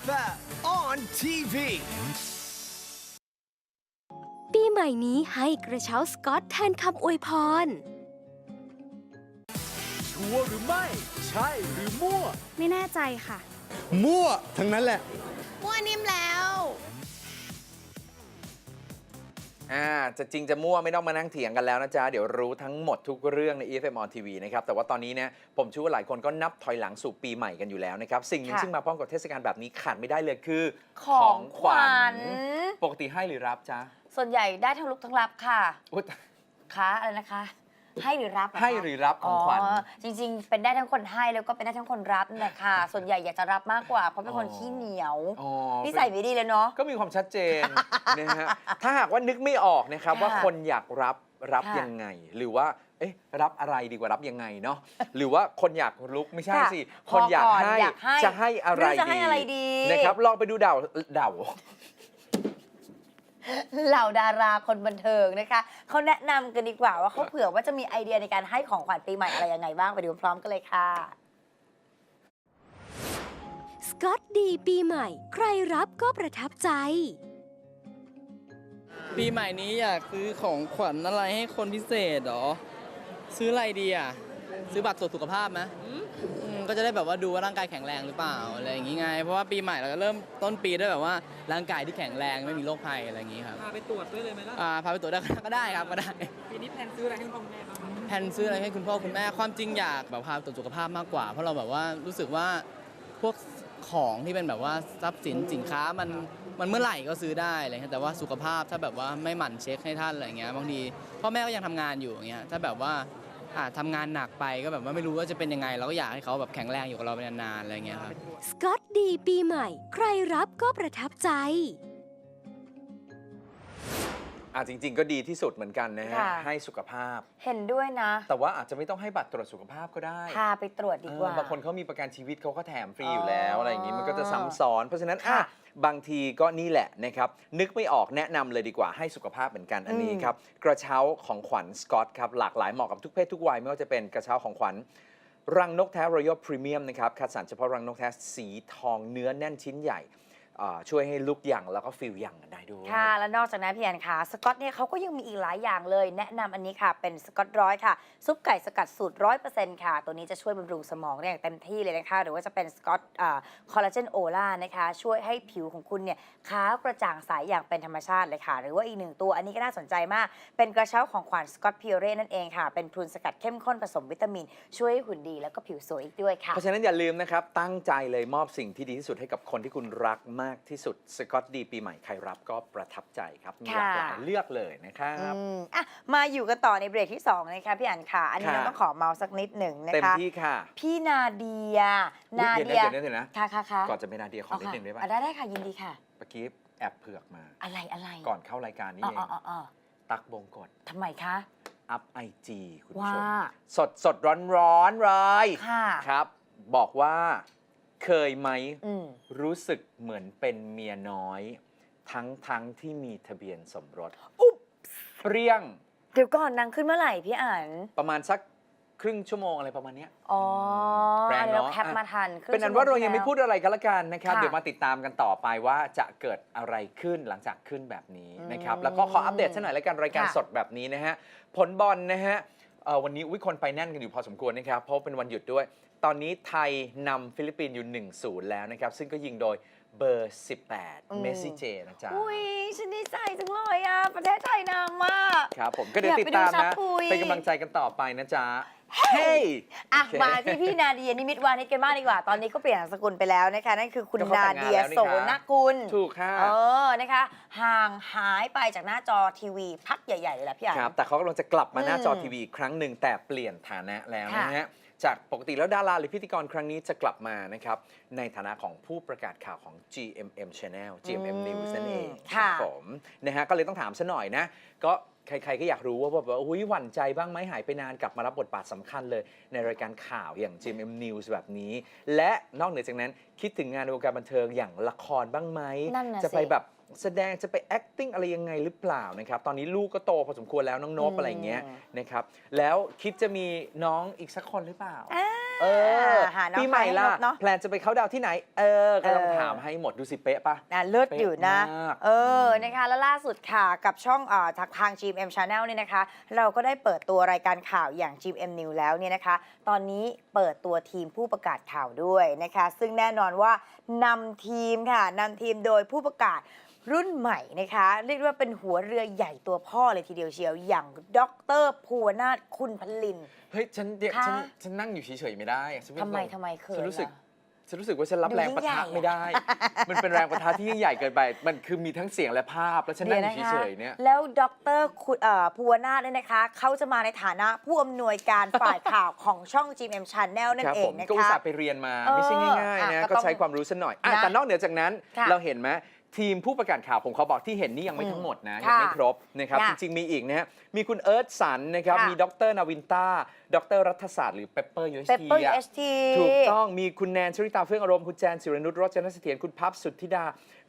FM on TV. ปีใหม่นี้ให้กระเช้าสกอตแทนคำอวยพร ชัวร์หรือไม่ ใช่หรือมั่ว ไม่แน่ใจค่ะ มั่วทั้งนั้นแหละ มั่วนิ่มแล้ว อ่าจะจริงจะมั่วไม่ต้องมานั่งเถียงกันแล้วนะจ๊ะ เดี๋ยวรู้ทั้งหมดทุกเรื่องใน EFM on TV นะครับ แต่ว่าตอนนี้เนี่ยผมเชื่อว่าหลายคนก็นับถอยหลังสู่ปีใหม่กันอยู่แล้วนะครับ สิ่งหนึ่งค่ะ ซึ่งมาพร้อมกับเทศกาลแบบนี้ขาดไม่ได้เลยคือของขวัญ ปกติให้หรือรับจ๊ะส่วนใหญ่ได้ทั้งลุกทั้งรับค่ะ อุ๊ยคะอะไรนะคะ ให้หรือรับเคะให้หรือรับของขวัญ จริง ๆ เป็นได้ทั้งคนให้แล้วก็เป็นได้ทั้งคนรับนั่นแหละค่ะ ส่วนใหญ่อยากจะรับมากกว่า เพราะเป็นคนอ๋อขี้เหนียวอ๋อนิสัยไม่ดีเลยเนาะ ก็มีความชัดเจน นะฮะถ้าหากว่านึกไม่ออกนะครับ ค่ะว่าคนอยากรับรับค่ะยังไง หรือว่าเอ๊ะรับอะไรดีกว่ารับยังไงเนาะหรือว่าคนอยากลุกไม่ใช่ค่ะสิพคนอยากก่ให้อยากให้จะให้อะไรม่จะให้อะไรดี นะครับลองไปดูเดาเดา เหล่าดาราคนบันเทิงนะคะเขาแนะนำกันดีกว่าว่าเขาเผื่อว่าจะมีไอเดียในการให้ของขวัญปีใหม่อะไรยังไงบ้างไปดูพร้อมกันเลยค่ะ สกอตดีปีใหม่ ใครรับก็ประทับใจ ปีใหม่นี้อยากซื้อของขวัญอะไรให้คนพิเศษเหรอ ซื้ออะไรดีอะ ซื้อบัตรตรวจสุขภาพไหมอืม ก็จะได้แบบว่าดูว่าร่างกายแข็งแรงหรือเปล่าอะไรอย่างงี้ไงเพราะว่าปีใหม่เราจะเริ่มต้นปีด้วยแบบว่าร่างกายที่แข็งแรงไม่มีโรคภัยอะไรอย่างงี้ครับพาไปตรวจด้วยเลยไหมล่ะอ่าพาไปตรวจได้ก็ได้ครับก็ได้ปีนี้แพลนซื้ออะไรให้คุณพ่อคุณแม่บ้างคะแผนซื้ออะไรให้คุณพ่อคุณแม่ความจริงอยากแบบพาไปตรวจสุขภาพมากกว่า เพราะเราแบบว่ารู้สึกว่าพวกของที่เป็นแบบว่าทรัพย์สินสินค้ามันมันเมื่อไหร่ก็ซื้อได้อะไรเงี้ยแต่ว่าสุขภาพถ้าแบบว่าไม่หมั่นเช็คให้ท่านอะไรเงี้ยบางทีพ่อแม่ก็ยังทำงานอยู่อย่างเงี้ยถ้าแบบว่า อ่าทำงานหนักไปก็แบบว่าไม่รู้ว่าจะเป็นยังไง เราก็อยากให้เขาแบบแข็งแรงอยู่กับเราไปนานๆอะไรเงี้ยครับ สกอตดีปีใหม่ ใครรับก็ประทับใจ อ่าจริง ๆ ก็ดีที่สุดเหมือนกันนะฮะค่ะ ให้สุขภาพ เห็นด้วยนะ แต่ว่าอาจจะไม่ต้องให้บัตรตรวจสุขภาพก็ได้พาไปตรวจดีกว่า เออบางคนเขามีประกันชีวิตเขาก็แถมฟรีอยู่อ๋อแล้วอะไรอย่างนี้มันก็จะซ้ำซ้อน เพราะฉะนั้นอะค่ะบางทีก็นี่แหละนะครับ นึกไม่ออกแนะนำเลยดีกว่าให้สุขภาพเหมือนกันอันนี้อืม ครับ กระเช้าของขวัญสกอตครับหลากหลายเหมาะกับทุกเพศทุกวัยไม่ว่าจะเป็นกระเช้าของขวัญ รังนกแท้ Royal Premium นะครับคัดสรรเฉพาะรังนกแท้สีทองเนื้อแน่นชิ้นใหญ่ อ่าช่วยให้ลุกอย่างแล้วก็ฟิลอย่างกันได้ด้วย ค่ะ แล้วนอกจากนั้นพี่แอนค่ะ สกอตเนี่ยเขาก็ยังมีอีกหลายอย่างเลย แนะนำอันนี้ค่ะ เป็นสกอตร้อยค่ะ ซุปไก่สกัดสูตรร้อยเปอร์เซ็นต์ค่ะ ตัวนี้จะช่วยบำรุงสมองได้อย่างเต็มที่เลยนะคะ หรือว่าจะเป็นสกอตคอลลาเจนโอล่านะคะ ช่วยให้ผิวของคุณเนี่ยขาวกระจ่างใสอย่างเป็นธรรมชาติเลยค่ะ หรือว่าอีกหนึ่งตัวอันนี้ก็น่าสนใจมาก เป็นกระเช้าของขวัญสกอตพิเรนั่นเองค่ะ เป็นพรุนสกัดเข้มข้นผสมวิตามิน ช่วยให้หุ่นดีแล้วก็ผิวสวยอีกด้วยค่ะ เพราะฉะนั้นอย่าลืมนะครับ ตั้งใจเลยมอบสิ่งที่ดีที่สุดให้กับคนที่คุณรักมากที่สุดสกอตดีปีใหม่ใครรับก็ประทับใจครับมีหลากหลายค่ะเลือกเลยนะครับ อืมอะมาอยู่กันต่อในเบรกที่ 2 นะคะพี่อันค่ะอันนี้ค่ะ เราต้องขอเมาส์สักนิดหนึ่งนะเต็มคะที่ค่ะพี่นาเดียอุ๊ยนาเดี๋ยวเดีนะยเดี๋ยวนะเดี๋ยวนะค่ะค่ะค่ะก่อนจะเป็นนาเดียขอนิดหนึ่งได้อะป่ะได้ได้ค่ะยินดีค่ะ เมื่อกี้แอบเผือกมา อะไรอะไรก่อนเข้ารายการนี้อ๋อเองอ๋ออ๋ออ๋อตักบงกฎทำไมคะ อัพไอจีคุณผู้ว่าชม สดสดร้อนร้อนๆเลยค่ะ ครับ บอกว่า เคยไหมอืมรู้สึกเหมือนเป็นเมียน้อย ทั้งทั้งที่มีทะเบียนสมรสอุ๊บเปรี้ยงเดี๋ยวก่อนนางขึ้นเมื่อไหร่พี่อันประมาณสักครึ่งชั่วโมงอะไรประมาณเนี้ย อ๋อแรงอันนี้เราเนอะแคปมาทันคงเป็นอันว่าเรายังไม่ชั่วโพูดอะไรกันละกันนะครับ ค่ะเดี๋ยวมาติดตามกันต่อไปว่าจะเกิดอะไรขึ้นหลังจากขึ้นแบบนี้นะครับ อืมแล้วก็ขออัปเดตสักหน่อยละกันรายการค่ะ สดแบบนี้นะฮะ ผลบอลนะฮะเอ่อ วันนี้อุ้ยคนไปแน่นกันอยู่พอสมควรนะครับ เพราะเป็นวันหยุดด้วย ตอนนี้ไทยนำฟิลิปปินส์อยู่ 1-0 แล้วนะครับ ซึ่งก็ยิงโดยเบอร์อืม18 เมสซี่เจนะจ๊ะ อุ้ยฉันดีใจจังเลยอะ ประเทศไทยนางมากครับผมก็เดี๋ยวอยากติดไปดูตามชักนะคุยเป็นกำลังใจกันต่อไปนะจ๊ะ เฮ้ย อะโอเคมาที่พี่นาเดียนิมิตวานิชกันบ้างดีกว่า ตอนนี้ก็เปลี่ยนนามสกุลไปแล้วนะคะ นั่นคือคุณก็เขานาแต่งงานเดียแล้วนี่โสคะนกุล ถูกค่ะ เออ นะคะ ห่างหายไปจากหน้าจอทีวีพักใหญ่ ๆ เลยแหละพี่อ่านครับ แต่เขากำลังจะกลับมาหน้าจออมทีวีอีกครั้งหนึ่งแต่เปลี่ยนฐานะแล้วค่ะนะฮะ จากปกติแล้วดาราหรือพิธีกรครั้งนี้จะกลับมานะครับ ในฐานะของผู้ประกาศข่าวของ GMM Channel GMM News นั่นเองค่ะ รับผมนะฮะก็เลยต้องถามซะหน่อยนะ ก็ใครๆก็อยากรู้ว่าแบบว่าอุ้ยหวั่นใจบ้างไหมหายไปนานกลับมารับบทบาทสำคัญเลย ในรายการข่าวอย่าง GMM News แบบนี้ และนอกเหนือจากนั้นคิดถึงงานในวงการบันเทิงอย่างละครบ้างไหมนั่นน่ะจะไปสิแบบ แสดงจะไป acting อะไรยังไงหรือเปล่านะครับ ตอนนี้ลูกก็โตพอสมควรแล้วน้องนบอืมอะไรอย่างเงี้ยนะครับ แล้วคิดจะมีน้องอีกสักคนหรือเปล่าอ่าเเออหาน้องปีใหม่ล่ะให้นกเนอะ แพลนจะไปเข้าดาวน์ที่ไหน เออก็ต้องเออถามให้หมดดูสิเป๊ะปะ นะเลิศอยู่นะ เป๊ะมากเออนะคะแล้วล่าสุดค่ะกับช่องเอ่อทางทาง GMM Channel เนี่ยนะคะ เราก็ได้เปิดตัวรายการข่าวอย่าง GMM News แล้วเนี่ยนะคะ ตอนนี้เปิดตัวทีมผู้ประกาศข่าวด้วยนะคะ ซึ่งแน่นอนว่านำทีมค่ะนำทีมโดยผู้ประกาศ รุ่นใหม่นะคะ เรียกได้ว่าเป็นหัวเรือใหญ่ตัวพ่อเลยทีเดียวเชียว อย่างดรภูวนาถคุณพลิน เฮ้ยฉันเดี๋ยวค่ะฉันฉันนั่งอยู่เฉยๆไม่ได้ฉันทำไมรู้สึกทำไมเขินฉันรู้สึกอะ ฉันรู้สึกว่าฉันรับดูแรงยิ่งปะใหญ่ทะอะ ไม่ได้ มันเป็นแรงปะทะที่ยิ่งใหญ่เกินไป มันคือมีทั้งเสียงและภาพ แล้วฉันนั่งอยู่เฉยๆเนี่ย แล้วดรคุณเอ่อภูวนาถเนี่ยนะคะ เขาจะมาในฐานะผู้อำนวยการฝ่ายข่าวของช่อง GMM Channel นั่คนรับเอผงมนะก็อุตคะ ส่าห์ไปเรียนมา เออไม่ใช่ง่ายๆอะนะก็ก็ต้องใช้ความรู้ซะหน่อยอะนะแต่นอกเหนือจากนั้นค่ะ เราเห็นไหม ทีมผู้ประกาศข่าวผมเขาบอกที่เห็นนี่ยังไม่อืมทั้งหมดนะค่ะยังไม่ครบนะครับค่ะจริง ๆ มีอีกนะฮะมีคุณเอิร์ธสันนะครับ ค่ะ มีดรนาวินต้า ดรรัฐศาสตร์หรือเปเปอร์ยูเอเปเปอร์อะ UHT ถูกต้องมีคุณแนนชริตาเฟื่องอารมณ์ คุณแจนสิรนุชรจนเสถียรคุณพับสุทธิดา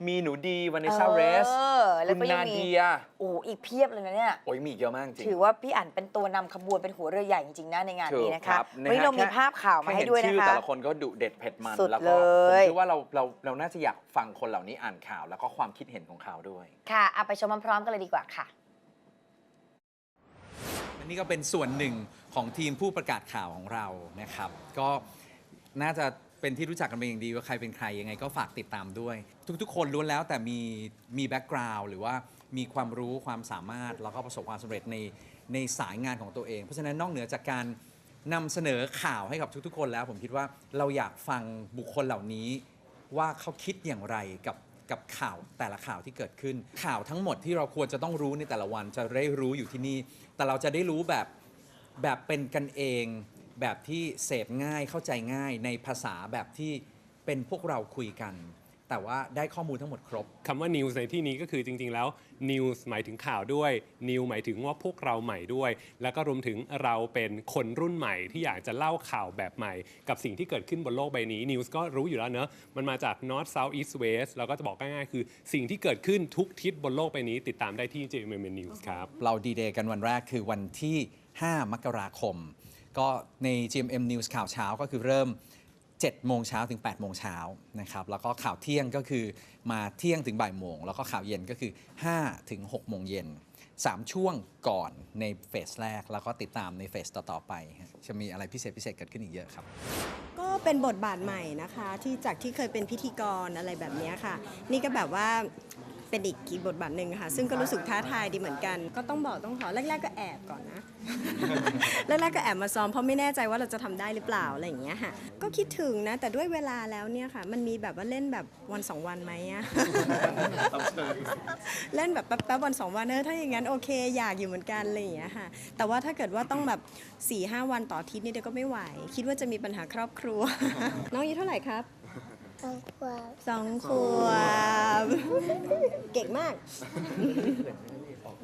มีหนูดีวานิซาเรสเออแล้วคุณก็ยังนามีเดียโอ้อีกเพียบเลยนะเนี่ย โอ้ยมีอีกเยอะมากจริง ถือว่าพี่อั๋นเป็นตัวนำขบวนเป็นหัวเรือใหญ่จริงๆนะในงานถูนี้กนะครัคะบนะฮะวันนี้เรามีแค่ภาพข่าวมาแค่ให้เห็นด้วยนะชื่อคะ แต่ละคนก็ดุเด็ดเผ็ดมัน สุดแล้วก็เลผมย คิดว่าเราเราเราน่าจะอยากฟังคนเหล่านี้อ่านข่าว แล้วก็ความคิดเห็นของเขาด้วย ค่ะเอาไปชมพร้อมๆกันเลยดีกว่าค่ะ อันนี้ก็เป็นส่วนหนึ่งของทีมผู้ประกาศข่าวของเรานะครับ ก็น่าจะ เป็นที่รู้จักกันเป็นอย่างดีว่าใครเป็นใครยังไงก็ฝากติดตามด้วย ทุกๆ คนล้วนแล้วแต่มีมีแบ็กกราวด์หรือว่ามีความรู้ความสามารถแล้วก็ประสบความสำเร็จในในสายงานของตัวเอง เพราะฉะนั้นนอกเหนือจากการนำเสนอข่าวให้กับทุกๆ คนแล้ว ผมคิดว่าเราอยากฟังบุคคลเหล่านี้ ว่าเขาคิดอย่างไรกับกับข่าวแต่ละข่าวที่เกิดขึ้น ข่าวทั้งหมดที่เราควรจะต้องรู้ในแต่ละวันจะได้รู้อยู่ที่นี่ แต่เราจะได้รู้แบบแบบเป็นกันเอง แบบที่เสพง่ายเข้าใจง่ายในภาษาแบบที่เป็นพวกเราคุยกัน แต่ว่าได้ข้อมูลทั้งหมดครบ คำว่า news ในที่นี้ก็คือจริง ๆ แล้ว news หมายถึงข่าวด้วย new หมายถึงว่าพวกเราใหม่ด้วย แล้วก็รวมถึงเราเป็นคนรุ่นใหม่ที่อยากจะเล่าข่าวแบบใหม่ กับสิ่งที่เกิดขึ้นบนโลกใบนี้ news ก็รู้อยู่แล้วเนอะมันมาจาก north south east west เราก็จะบอกง่ายๆคือ สิ่งที่เกิดขึ้นทุกทิศบนโลกใบนี้ ติดตามได้ที่ JMM News ครับ เราดีเดย์กันวันแรกคือวันที่ 5 มกราคม ก็ใน GMM News ข่าวเช้าก็คือเริ่ม 7 โมงเช้าถึง 8 โมงเช้านะครับ แล้วก็ข่าวเที่ยงก็คือมาเที่ยงถึงบ่ายโมง แล้วก็ข่าวเย็นก็คือ 5 ถึง 6 โมงเย็น 3 ช่วงก่อนในเฟสแรก แล้วก็ติดตามในเฟสต่อ ๆ ไป จะมีอะไรพิเศษพิเศษเกิดขึ้นอีกเยอะครับ ก็เป็นบทบาทใหม่นะคะ ที่จากที่เคยเป็นพิธีกรอะไรแบบนี้ค่ะ นี่ก็แบบว่า เป็นอีกอีกบทบาทหนึ่งค่ะ ซึ่งก็รู้สึกท้าทายดีเหมือนกัน ก็ต้องบอกต้องขอแรก ๆ ก็แอบก่อนนะ แรกๆก็แอบมาซ้อมเพราะไม่แน่ใจว่าเราจะทำได้หรือเปล่าอะไรอย่างเงี้ยค่ะ ก็คิดถึงนะ แต่ด้วยเวลาแล้วเนี่ยค่ะ มันมีแบบว่าเล่นแบบวันสองวันไหมอะเล่นแบบแป๊บๆวันสองวันเออถ้าอย่างนั้นโอเคอยากอยู่เหมือนกันอะไรอย่างเงี้ยค่ะ แต่ว่าถ้าเกิดว่าต้องแบบ4ี่ห้าวันต่ออาทิตย์นี่เดี๋ยวก็ไม่ไหว คิดว่าจะมีปัญหาครอบครัว น้องอายุเท่าไหร่ครับ สองขวบสองขวบ เก่งมาก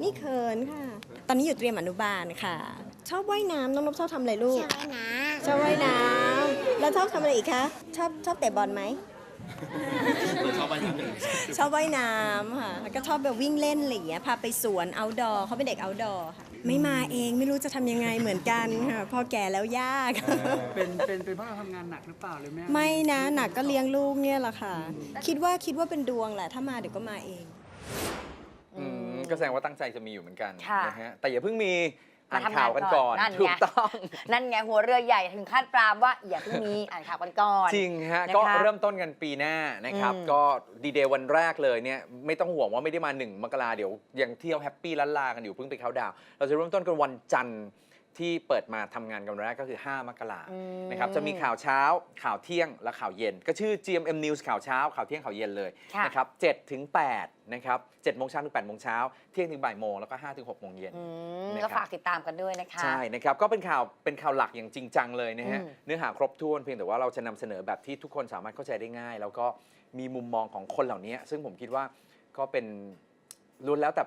นี่เขินค่ะ ตอนนี้อยู่เตรียมอนุบาลค่ะ ชอบว่ายน้ำน้องนบชอบทำอะไรลูกใช่นะชอบว่ายน้ำแล้วชอบทำอะไรอีกคะ ชอบชอบเตะบอลไหม ชอบว่ายน้ำชอบว่ายน้ำค่ะแล้วก็ชอบแบบวิ่งเล่นอะไรอย่างเงี้ย พาไปสวน outdoor เขาเป็นเด็ก outdoor ค่ะ ไม่มาเองไม่รู้จะทำยังไงเหมือนกันค่ะพอแก่แล้วยาก เป็นเป็นเป็นเพราะเราทำงานหนักหรือเปล่าหรือแม่ไม่นะหนักก็เลี้ยงลูกเนี่ยแหละค่ะ คิดว่าคิดว่าเป็นดวงแหละถ้ามาเดี๋ยวก็มาเอง อืมก็แสดงว่าตั้งใจจะมีอยู่เหมือนกันค่ะ นะฮะแต่อย่าเพิ่งมี อ่านมาทำงานข่าวกันก่อนก่อนนั่นไงถูกต้อง นั่นไงหัวเรือใหญ่ถึงคาดปรามว่าอย่าเพิ่งมีอ่านข่าวกันก่อน จริงฮะนะคะก็เริ่มต้นกันปีหน้านะครับ อืมก็ดีเดย์วันแรกเลยเนี่ยไม่ต้องห่วงว่าไม่ได้มาหนึ่งมกราเดี๋ยวยังเที่ยวแฮปปี้ล้านลากันอยู่เพิ่งไปเขาน์ดาวน์เราจะเริ่มต้นกันวันจันทร์ ที่เปิดมาทำงานกันวันแรกก็คือ 5 มกราอืม นะครับจะมีข่าวเช้า ข่าวเที่ยงและข่าวเย็น ก็ชื่อ GMM News ข่าวเช้า ข่าวเที่ยงข่าวเย็นเลยค่ะ นะครับ7ถึง8นะครับ7โมงเช้าถึง8โมงเช้าเที่ยงถึงบ่ายโมงแล้วก็5ถึง6โมงเย็น อืมนะครับ ก็ฝากติดตามกันด้วยนะคะ ใช่นะครับก็เป็นข่าวเป็นข่าวหลักอย่างจริงจังเลยนะฮะอืม เนื้อหาครบถ้วนเพียงแต่ว่าเราจะนำเสนอแบบที่ทุกคนสามารถเข้าใจได้ง่าย แล้วก็มีมุมมองของคนเหล่านี้ ซึ่งผมคิดว่าก็เป็นล้วนแล้วแต่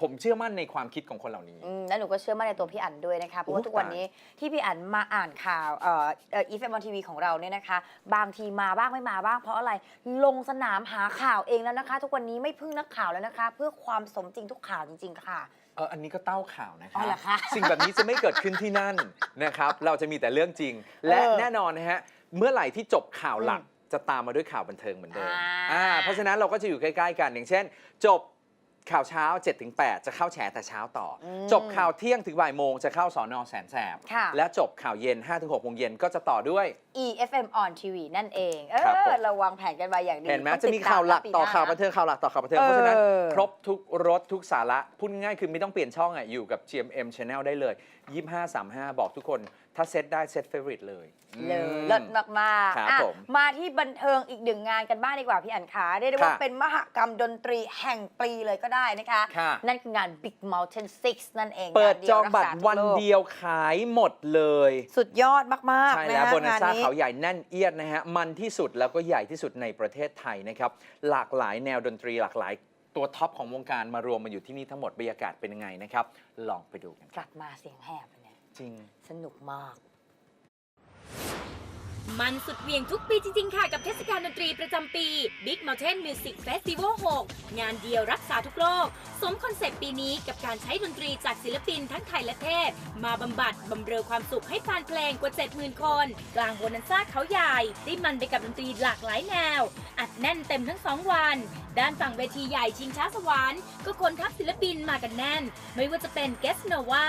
ผมเชื่อมั่นในความคิดของคนเหล่านี้ อืมแล้วหนูก็เชื่อมั่นในตัวพี่อั๋นด้วยนะคะเพราะว่าโอ้ทุกวันนี้ที่พี่อั๋นมาอ่านข่าวเอ่อเอ่อีฟเอ็มทีวีของเราเนี่ยนะคะ บางทีมาบ้างไม่มาบ้าง เพราะอะไรลงสนามหาข่าวเองแล้วนะคะ ทุกวันนี้ไม่พึ่งนักข่าวแล้วนะคะ เพื่อความสมจริงทุกข่าวจริง ๆ ค่ะ เอออันนี้ก็เต้าข่าวนะคอ๋รัอเหรอคะสิ่งแบบนี้จะไม่เกิดขึ้นที่นั่น นะครับ เราจะมีแต่เรื่องจริง และเออแน่นอนนะฮะ เมื่อไหร่ที่จบข่าวหลักอืมจะตามมาด้วยข่าวบันเทิงเหมือนเดิมอ่า อ่าเพราะฉะนั้นเราก็จะอยู่ใกล้ ๆ กันอย่างเช่น จบ ข่าวเช้า 7-8 จะเข้าแฉแต่เช้าต่ออมจบข่าวเที่ยงถึงบ่ายโมงจะเข้าสอนอแสนแสบ ค่ะ และจบข่าวเย็น 5-6โมงเย็นก็จะต่อด้วย EFM on TV นั่นเองเอครับผอมเราวางแผนกันมาอย่างดีเห็นไหมต้องจะมีติดตข่าวหลักปีต่อน้ข่าวบันเทิงข่าวหลักต่อข่าวบันเทิงเพราะฉะนั้นเออครบทุกรสทุกสาระพูดง่ายๆคือไม่ต้องเปลี่ยนช่องอะอยู่กับ GMM Channel ได้เลย 2535 บอกทุกคน ถ้าเซตได้เซตเฟ v o r i t e เลยเลยอืมเลิศมากครับๆอะผมมาที่บันเทิงอีกหนึ่งงานกันบ้างดีกว่าพี่อันขาเรียกได้ว่าค่ะ เป็นมหกรรมดนตรีแห่งปีเลยก็ได้นะคะ ค่ะ นั่นคืองาน Big Mountain 6 นั่นเองเปิดงานจองบัตรกษาทุกวันโลกเดียวขายหมดเลย สุดยอดมากใช่ๆนะแล้วฮะโบนัสงานซ่านี้ เขาใหญ่แน่นเอียดนะฮะ มันที่สุดแล้วก็ใหญ่ที่สุดในประเทศไทยนะครับ หลากหลายแนวดนตรีหลากหลายตัวท็อปของวงการมารวมมาอยู่ที่นี่ทั้งหมดบรรยากาศเป็นยังไงนะครับ ลองไปดูกันกลับมาเสียงแหบเนี่ยจริง สนุกมาก มันสุดเวียงทุกปีจริง ๆ ค่ะ กับเทศกาลดนตรีประจำปี Big Mountain Music Festival 6 งานเดียวรักษาทุกโรค สมคอนเซปต์ปีนี้กับการใช้ดนตรีจากศิลปินทั้งไทยและเทศ มาบำบัดบำเรอความสุขให้แฟนเพลงกว่า 70,000 คน กลางโบนันซ่าเขาใหญ่ได้มันไปกับดนตรีหลากหลายแนว อัดแน่นเต็มทั้ง2วัน ด้านฝั่งเวทีใหญ่ชิงช้าสวรรค์ก็คนทัพศิลปินมากันแน่น ไม่ว่าจะเป็นเกสโนวา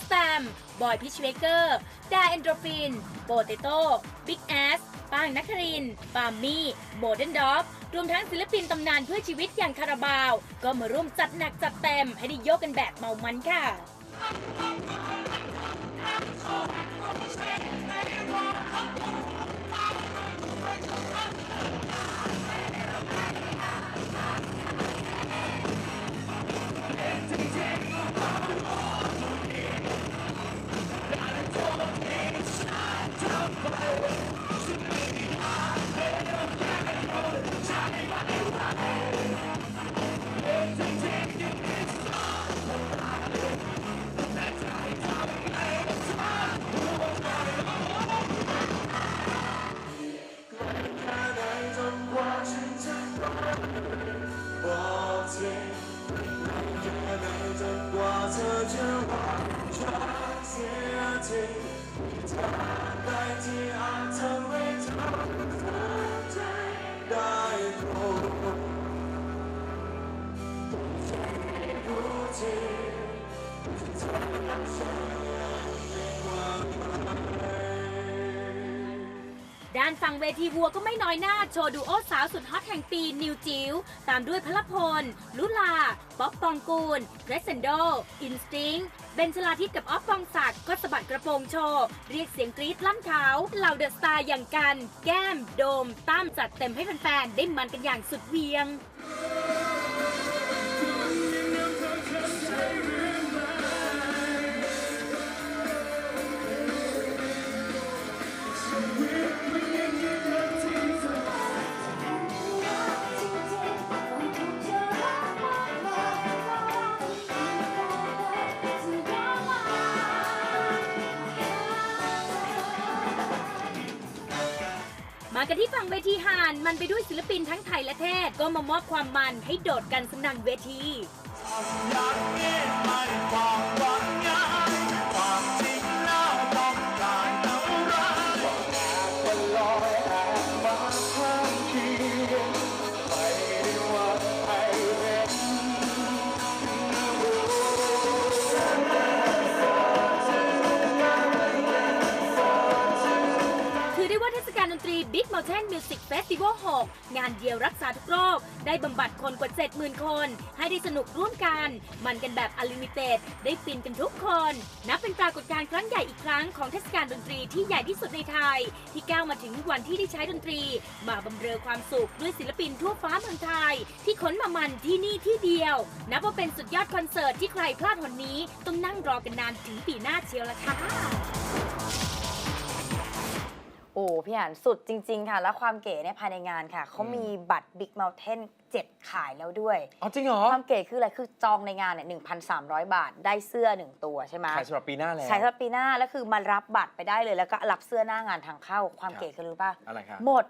สแตม บอยพิชเวเกอร์ดาเอนโดรฟิน โปเตโต้บิ๊กแอสป้างนักครินปามมี่โบเดนด็อกรวมทั้งศิลปินตำนานเพื่อชีวิตอย่างคาราบาว ก็มาร่วมจัดหนักจัดเต็มให้ได้โยกกันแบบเมามันค่ะ ด้านฝั่งเวทีวัวก็ไม่น้อยหน้าโชว์ดูโอสาวสุดฮอตแห่งปี นิวจิ๋วตามด้วยพลพล ลุลา ป๊อปปองกูลเรสเซนโด อินสติ้งเบนชลาทิศกับออฟปองศักดิ์ก็สะบัดกระโปรงโชว์ เรียกเสียงกรี๊ดลั่นเขาเหล่าเดอะสตาร์อย่างกัน แก้ม โดมตั้มจัดเต็มให้แฟนๆ ได้มันกันอย่างสุดเวียง กันที่ฝั่งเวทีหานมันไปด้วยศิลปินทั้งไทยและเทศ ก็มามอบความมันให้โดดกันสนั่นเวทีถือ Music Festival 6 งานเดียวรักษาทุกโรค ได้บำบัดคนกว่า 70,000 คน ให้ได้สนุกร่วมกัน มันกันแบบอลิมิเต็ดได้ฟินกันทุกคน นับเป็นปรากฏการณ์ครั้งใหญ่อีกครั้งของเทศกาลดนตรีที่ใหญ่ที่สุดในไทย ที่ก้าวมาถึงวันที่ได้ใช้ดนตรี มาบำเรอความสุขด้วยศิลปินทั่วฟ้าเมืองไทย ที่ขนมามันที่นี่ที่เดียว นับว่าเป็นสุดยอดคอนเสิร์ตที่ใครพลาดวันนี้ต้องนั่งรอกันนานถึงปีหน้าเชียวละค่ะ โอ้พี่อันสุดจริง ๆ ค่ะ แล้วความเก๋เนี่ยภายในงานค่ะเขามีบัตร Big Mountain 7 ขายแล้วด้วยอ๋อจริงเหรอ ความเก๋คืออะไรคือจองในงานเนี่ย1,300 บาทได้เสื้อ 1 ตัวใช่ไหมขายสำหรับปีหน้าแล้วใช้สำหรับปีหน้าแล้วคือมารับบัตรไปได้เลย แล้วก็รับเสื้อหน้างานทางเข้าความครับเก๋คือรู้ป่ะอะไรครับหมด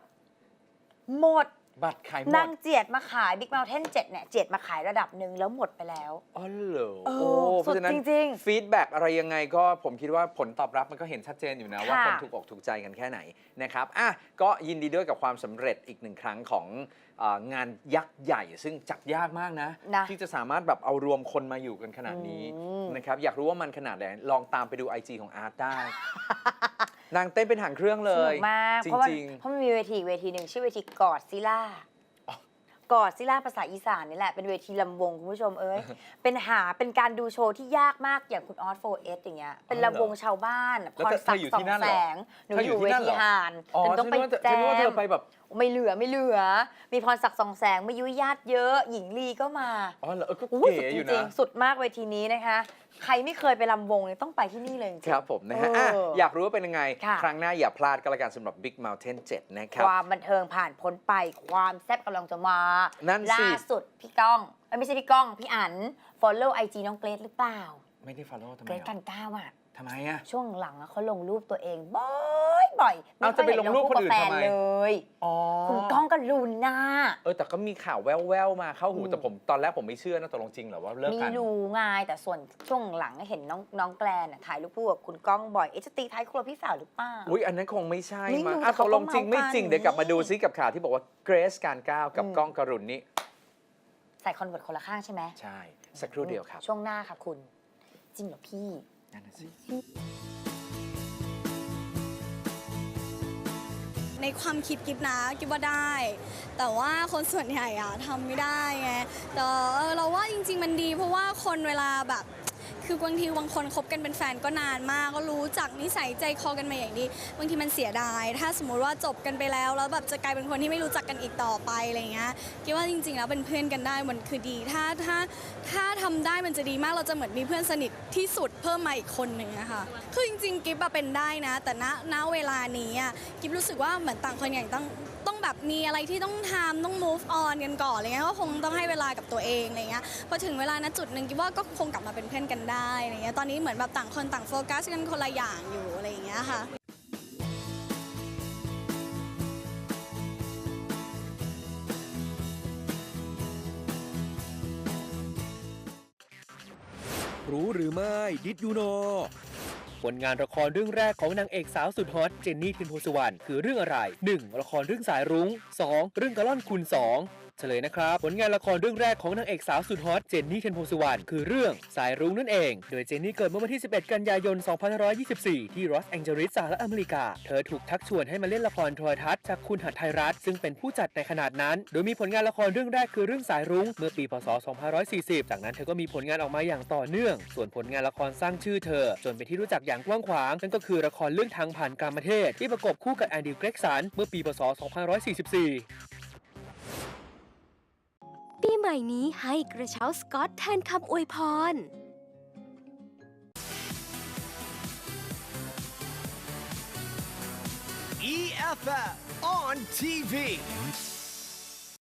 หมด บัตรขายหมนาดงเจียดมาขาย Big Mountain 7เนี่ยเจียดมาขายระดับหนึ่งแล้วหมดไปแล้ว อ๋อเหรอเออโอ้เพราะฉะนั้นสุดจริงๆฟีดแบ็กอะไรยังไงก็ผมคิดว่าผลตอบรับมันก็เห็นชัดเจนอยู่นะ ว่าค่ะคนถูกอกถูกใจกันแค่ไหนนะครับอะก็ยินดีด้วยกับความสำเร็จอีกหนึ่งครั้งของเอองานยักษ์ใหญ่ ซึ่งจัดยากมากนะ นะที่จะสามารถแบบเอารวมคนมาอยู่กันขนาดนี้อืม นะครับอยากรู้ว่ามันขนาดไหนลองตามไปดู IG ของอาร์ตได้ นางเต้นเป็นหางเครื่องเลสนุย กมาก จเพราะว่าริง เพราะมันมีเวทีอีกเวทีหนึ่งชื่อเวทีกอดซิล่าอ๋อกอดซิล่าภาษาอีสานนี่แหละ เป็นเวทีลำวงคุณผู้ชมเอ้ย เป็นหาเป็นการดูโชว์ที่ยากมากอย่างคุณออสโฟเอสอย่างเงี้ย เป็นลำวงชาวบ้านพแล้วรเธอศักเธออยู่ดิ์สอที่งนั่นเหรแสองหนูเธอออยู่ยู่ที่เวนั่นทีเหรอหานอ๋อฉันต้องไปฉันแจนึกว่าเธอม ไปแบบ ไม่เหลือไม่เหลือ มีพรศักดิ์สองแสงมายุยญาติเยอะ หญิงลีก็มาอ๋อเหรอเออก็อุ้ยเก๋สุดอยู่จรินะ งๆสุดมากเวทีนี้นะคะ ใครไม่เคยไปลำวงเนี่ยต้องไปที่นี่เลยจริงๆครับผมนะฮะเอออะอยากรู้ว่าเป็นยังไง ค่ะ ครั้งหน้าอย่าพลาดก็แล้วกันสำหรับ Big Mountain 7 นะคครับ วามบันเทิงผ่านพ้นไปความแซ่บกำลังจะมา นั่นสิ ล่าสุดพี่ก้องเอ้ยไม่ใช่พี่ก้อง พี่อัน follow IG น้องเกรซหรือเปล่า ไม่ได้ follow ทำไมเกรซอะกันก้าวอะ ทำไมอะช่วงหลังอะเขาลงรูปตัวเอง บ่อยบ่อยๆเอาจะไปลงรูปคนอื่นไม่ยเห็ทำไมลงรูปกับแฟเลยอ๋อคุณก้องก็รุนหน้า เออแต่ก็มีข่าวแว่วๆมาเข้าหูอืม แต่ผมตอนแรกผมไม่เชื่อนะตกลงจริงเหรอว่าเลิกไม่กัน รู้ไงแต่ส่วนช่วงหลังเห็นน้องน้องแกลนอะถ่ายรูปคู่กับคุณก้องบ่อยเอ๊ะจะตีท้ายครัวพี่สาวหรือเปล่า อุ้ยอันนั้นคงไม่ใช่ไม่รู้มั้งแต่อะตเขากก็ลงจริงเมาส์ไม่จริงกัน เดี๋ยวกลับมาดูซิกับข่าวที่บอกว่าเกรซการก้าวกับอืมก้องกรุณนี่ใส่คอนเวิร์ตคนละข้างใช่ไหมใช่ สักครู่เดียวครับ ช่วงหน้าค่ะคุณ จริงเหรอพี่ นั่นน่ะสิในความคิดกิบนะกิบว่าได้ แต่ว่าคนส่วนใหญ่อะทำไม่ได้ไงแต่เออเราว่าจริง ๆ มันดีเพราะว่าคนเวลาแบบ คือบางทีบางคนคบกันเป็นแฟนก็นานมาก ก็รู้จักนิสัยใจคอกันมาอย่างดี บางทีมันเสียดาย ถ้าสมมุติว่าจบกันไปแล้ว แล้วแบบจะกลายเป็นคนที่ไม่รู้จักกันอีกต่อไปอะไรเงี้ยคิดว่าจริง ๆ แล้วเป็นเพื่อนกันได้มันคือดี ถ้าถ้าถ้าทำได้มันจะดีมากเราจะเหมือนมีเพื่อนสนิทที่สุดเพิ่มมาอีกคนหนึ่งนะคะคือจริงๆ กิฟอะเป็นได้นะ แต่ณณเวลานี้อะกิฟรู้สึกว่าเหมือนต่างคนอย่างต้อง ต้องแบบมีอะไรที่ต้องทำต้อง move on กันก่อนอะไรเงี้ยก็คงต้องให้เวลากับตัวเองอะไรเงี้ยพอถึงเวลาณจุดหนึ่งกิฟว่าก็คงกลับมาเป็นเพื่อนกันได้อะไรเงี้ยตอนนี้เหมือนแบบต่างคนต่างโฟกัสกันคนละอย่างอยู่อะไรอย่างเงี้ยค่ะรู้หรือไม่ Did you know ผลงานละครเรื่องแรกของนางเอกสาวสุดฮอตเจนนี่ทินโพสวรรณคือเรื่องอะไร 1. ละครเรื่องสายรุ้ง 2. เรื่องกระล่อนคุณ 2 เฉลยนะครับ ผลงานละครเรื่องแรกของนางเอกสาวสุดฮอตเจนนี่เทนโพสวรรณคือเรื่องสายรุ้งนั่นเอง โดยเจนนี่เกิดเมื่อวันที่ 11 กันยายน 2524 ที่ลอสแองเจลิสสหรัฐอเมริกา เธอถูกทักชวนให้มาเล่นละครโทรทัศน์จากคุณหัดไทยรัฐ ซึ่งเป็นผู้จัดในขนาดนั้น โดยมีผลงานละครเรื่องแรกคือเรื่องสายรุ้งเมื่อปี พศ 2540 จากนั้นเธอก็มีผลงานออกมาอย่างต่อเนื่อง ส่วนผลงานละครสร้างชื่อเธอ จนเป็นที่รู้จักอย่างกว้างขวางนั่นก็คือละครเรื่องทางผ่านกามเทศที่ประกบคู่กับแอนดิวเกรกสันเมื่อปี พศ 2544 ปีใหม่นี้ให้กระเช้าสกอตแทนคำอวยพร EFF on TV